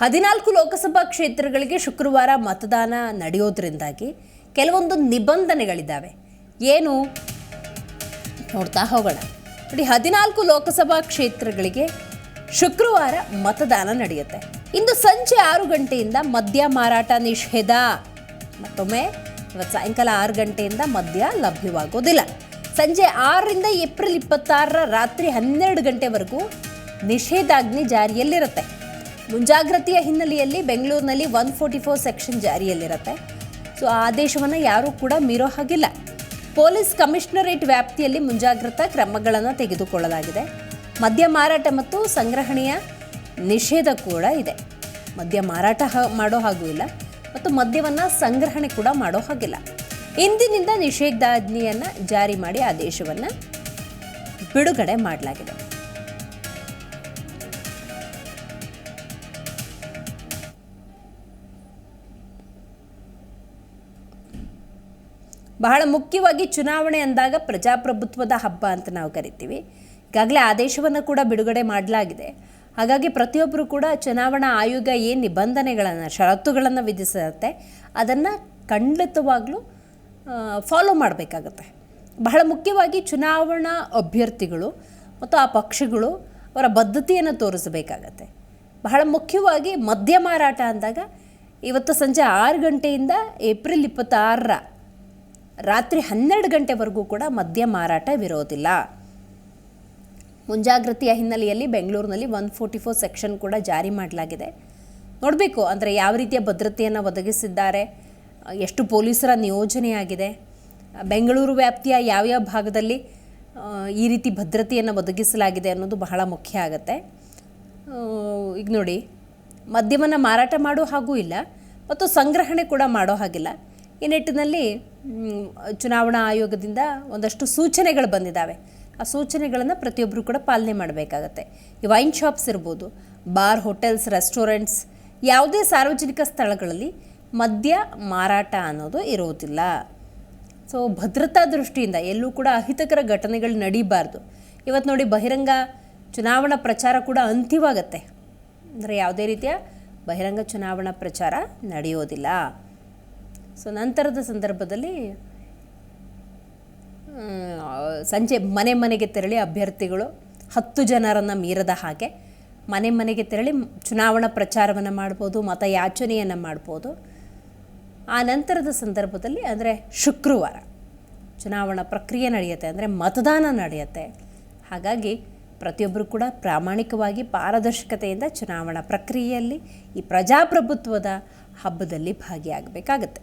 ಹದಿನಾಲ್ಕು ಲೋಕಸಭಾ ಕ್ಷೇತ್ರಗಳಿಗೆ ಶುಕ್ರವಾರ ಮತದಾನ ನಡೆಯೋದ್ರಿಂದಾಗಿ ಕೆಲವೊಂದು ನಿಬಂಧನೆಗಳಿದ್ದಾವೆ. ಏನು? ನೋಡ್ತಾ ಹೋಗೋಣ. ನೋಡಿ ಹದಿನಾಲ್ಕು ಲೋಕಸಭಾ ಕ್ಷೇತ್ರಗಳಿಗೆ ಶುಕ್ರವಾರ ಮತದಾನ ನಡೆಯುತ್ತೆ. ಇಂದು ಸಂಜೆ ಆರು ಗಂಟೆಯಿಂದ ಮದ್ಯ ಮಾರಾಟ ನಿಷೇಧ. ಮತ್ತೊಮ್ಮೆ ಇವತ್ತು ಸಾಯಂಕಾಲ ಆರು ಗಂಟೆಯಿಂದ ಮದ್ಯ ಲಭ್ಯವಾಗೋದಿಲ್ಲ. ಸಂಜೆ ಆರರಿಂದ ಏಪ್ರಿಲ್ ಇಪ್ಪತ್ತಾರರ ರಾತ್ರಿ ಹನ್ನೆರಡು ಗಂಟೆವರೆಗೂ ನಿಷೇಧಾಜ್ಞೆ ಜಾರಿಯಲ್ಲಿರುತ್ತೆ. ಮುಂಜಾಗ್ರತೆಯ ಹಿನ್ನೆಲೆಯಲ್ಲಿ ಬೆಂಗಳೂರಿನಲ್ಲಿ ಒನ್ ಫೋರ್ಟಿ ಫೋರ್ ಸೆಕ್ಷನ್ ಜಾರಿಯಲ್ಲಿರುತ್ತೆ. ಸೊ ಆ ಆದೇಶವನ್ನು ಯಾರೂ ಕೂಡ ಮೀರೋ ಹಾಗಿಲ್ಲ. ಪೊಲೀಸ್ ಕಮಿಷನರೇಟ್ ವ್ಯಾಪ್ತಿಯಲ್ಲಿ ಮುಂಜಾಗ್ರತಾ ಕ್ರಮಗಳನ್ನು ತೆಗೆದುಕೊಳ್ಳಲಾಗಿದೆ. ಮದ್ಯ ಮಾರಾಟ ಮತ್ತು ಸಂಗ್ರಹಣೆಯ ನಿಷೇಧ ಕೂಡ ಇದೆ. ಮದ್ಯ ಮಾರಾಟ ಮಾಡೋ ಹಾಗೂ ಇಲ್ಲ, ಮತ್ತು ಮದ್ಯವನ್ನು ಸಂಗ್ರಹಣೆ ಕೂಡ ಮಾಡೋ ಹಾಗಿಲ್ಲ. ಇಂದಿನಿಂದ ನಿಷೇಧಾಜ್ಞೆಯನ್ನು ಜಾರಿ ಮಾಡಿ ಆದೇಶವನ್ನು ಬಿಡುಗಡೆ ಮಾಡಲಾಗಿದೆ. ಬಹಳ ಮುಖ್ಯವಾಗಿ ಚುನಾವಣೆ ಅಂದಾಗ ಪ್ರಜಾಪ್ರಭುತ್ವದ ಹಬ್ಬ ಅಂತ ನಾವು ಕರಿತೀವಿ. ಈಗಾಗಲೇ ಆದೇಶವನ್ನು ಕೂಡ ಬಿಡುಗಡೆ ಮಾಡಲಾಗಿದೆ. ಹಾಗಾಗಿ ಪ್ರತಿಯೊಬ್ಬರು ಕೂಡ ಚುನಾವಣಾ ಆಯೋಗ ಏನು ನಿಬಂಧನೆಗಳನ್ನು, ಷರತ್ತುಗಳನ್ನು ವಿಧಿಸುತ್ತೆ, ಅದನ್ನು ಖಂಡಿತವಾಗಲೂ ಫಾಲೋ ಮಾಡಬೇಕಾಗತ್ತೆ. ಬಹಳ ಮುಖ್ಯವಾಗಿ ಚುನಾವಣಾ ಅಭ್ಯರ್ಥಿಗಳು ಮತ್ತು ಆ ಪಕ್ಷಗಳು ಅವರ ಬದ್ಧತೆಯನ್ನು ತೋರಿಸಬೇಕಾಗತ್ತೆ. ಬಹಳ ಮುಖ್ಯವಾಗಿ ಮದ್ಯ ಮಾರಾಟ ಅಂದಾಗ, ಇವತ್ತು ಸಂಜೆ ಆರು ಗಂಟೆಯಿಂದ ಏಪ್ರಿಲ್ ಇಪ್ಪತ್ತಾರರ ರಾತ್ರಿ ಹನ್ನೆರಡು ಗಂಟೆವರೆಗೂ ಕೂಡ ಮದ್ಯ ಮಾರಾಟವಿರೋದಿಲ್ಲ ಮುಂಜಾಗ್ರತೆಯ ಹಿನ್ನೆಲೆಯಲ್ಲಿ ಬೆಂಗಳೂರಿನಲ್ಲಿ ಒನ್ ಫೋರ್ಟಿ ಫೋರ್ ಸೆಕ್ಷನ್ ಕೂಡ ಜಾರಿ ಮಾಡಲಾಗಿದೆ. ನೋಡಬೇಕು, ಅಂದರೆ ಯಾವ ರೀತಿಯ ಭದ್ರತೆಯನ್ನು ಒದಗಿಸಿದ್ದಾರೆ, ಎಷ್ಟು ಪೊಲೀಸರ ನಿಯೋಜನೆಯಾಗಿದೆ, ಬೆಂಗಳೂರು ವ್ಯಾಪ್ತಿಯ ಯಾವ್ಯಾವ ಭಾಗದಲ್ಲಿ ಈ ರೀತಿ ಭದ್ರತೆಯನ್ನು ಒದಗಿಸಲಾಗಿದೆ ಅನ್ನೋದು ಬಹಳ ಮುಖ್ಯ ಆಗುತ್ತೆ. ಈಗ ನೋಡಿ, ಮದ್ಯವನ್ನು ಮಾರಾಟ ಮಾಡೋ ಹಾಗೂ ಇಲ್ಲ, ಮತ್ತು ಸಂಗ್ರಹಣೆ ಕೂಡ ಮಾಡೋ ಹಾಗಿಲ್ಲ. ಈ ನಿಟ್ಟಿನಲ್ಲಿ ಚುನಾವಣಾ ಆಯೋಗದಿಂದ ಒಂದಷ್ಟು ಸೂಚನೆಗಳು ಬಂದಿದ್ದಾವೆ. ಆ ಸೂಚನೆಗಳನ್ನು ಪ್ರತಿಯೊಬ್ಬರು ಕೂಡ ಪಾಲನೆ ಮಾಡಬೇಕಾಗತ್ತೆ. ಈ ವೈನ್ ಶಾಪ್ಸ್ ಇರ್ಬೋದು, ಬಾರ್ ಹೋಟೆಲ್ಸ್, ರೆಸ್ಟೋರೆಂಟ್ಸ್, ಯಾವುದೇ ಸಾರ್ವಜನಿಕ ಸ್ಥಳಗಳಲ್ಲಿ ಮದ್ಯ ಮಾರಾಟ ಅನ್ನೋದು ಇರೋದಿಲ್ಲ ಸೊ ಭದ್ರತಾ ದೃಷ್ಟಿಯಿಂದ ಎಲ್ಲೂ ಕೂಡ ಅಹಿತಕರ ಘಟನೆಗಳು ನಡೀಬಾರ್ದು. ಇವತ್ತು ನೋಡಿ ಬಹಿರಂಗ ಚುನಾವಣಾ ಪ್ರಚಾರ ಕೂಡ ಅಂತ್ಯವಾಗತ್ತೆ. ಅಂದರೆ ಯಾವುದೇ ರೀತಿಯ ಬಹಿರಂಗ ಚುನಾವಣಾ ಪ್ರಚಾರ ನಡೆಯೋದಿಲ್ಲ. ಸೊ ನಂತರದ ಸಂದರ್ಭದಲ್ಲಿ ಸಂಜೆ ಮನೆ ಮನೆಗೆ ತೆರಳಿ ಅಭ್ಯರ್ಥಿಗಳು ಹತ್ತು ಜನರನ್ನು ಮೀರದ ಹಾಗೆ ಮನೆ ಮನೆಗೆ ತೆರಳಿ ಚುನಾವಣಾ ಪ್ರಚಾರವನ್ನು ಮಾಡ್ಬೋದು ಮತಯಾಚನೆಯನ್ನು ಮಾಡ್ಬೋದು. ಆ ನಂತರದ ಸಂದರ್ಭದಲ್ಲಿ ಅಂದರೆ ಶುಕ್ರವಾರ ಚುನಾವಣಾ ಪ್ರಕ್ರಿಯೆ ನಡೆಯುತ್ತೆ, ಅಂದರೆ ಮತದಾನ ನಡೆಯುತ್ತೆ. ಹಾಗಾಗಿ ಪ್ರತಿಯೊಬ್ಬರು ಕೂಡ ಪ್ರಾಮಾಣಿಕವಾಗಿ ಪಾರದರ್ಶಕತೆಯಿಂದ ಚುನಾವಣಾ ಪ್ರಕ್ರಿಯೆಯಲ್ಲಿ ಈ ಪ್ರಜಾಪ್ರಭುತ್ವದ ಹಬ್ಬದಲ್ಲಿ ಭಾಗಿಯಾಗಬೇಕಾಗತ್ತೆ.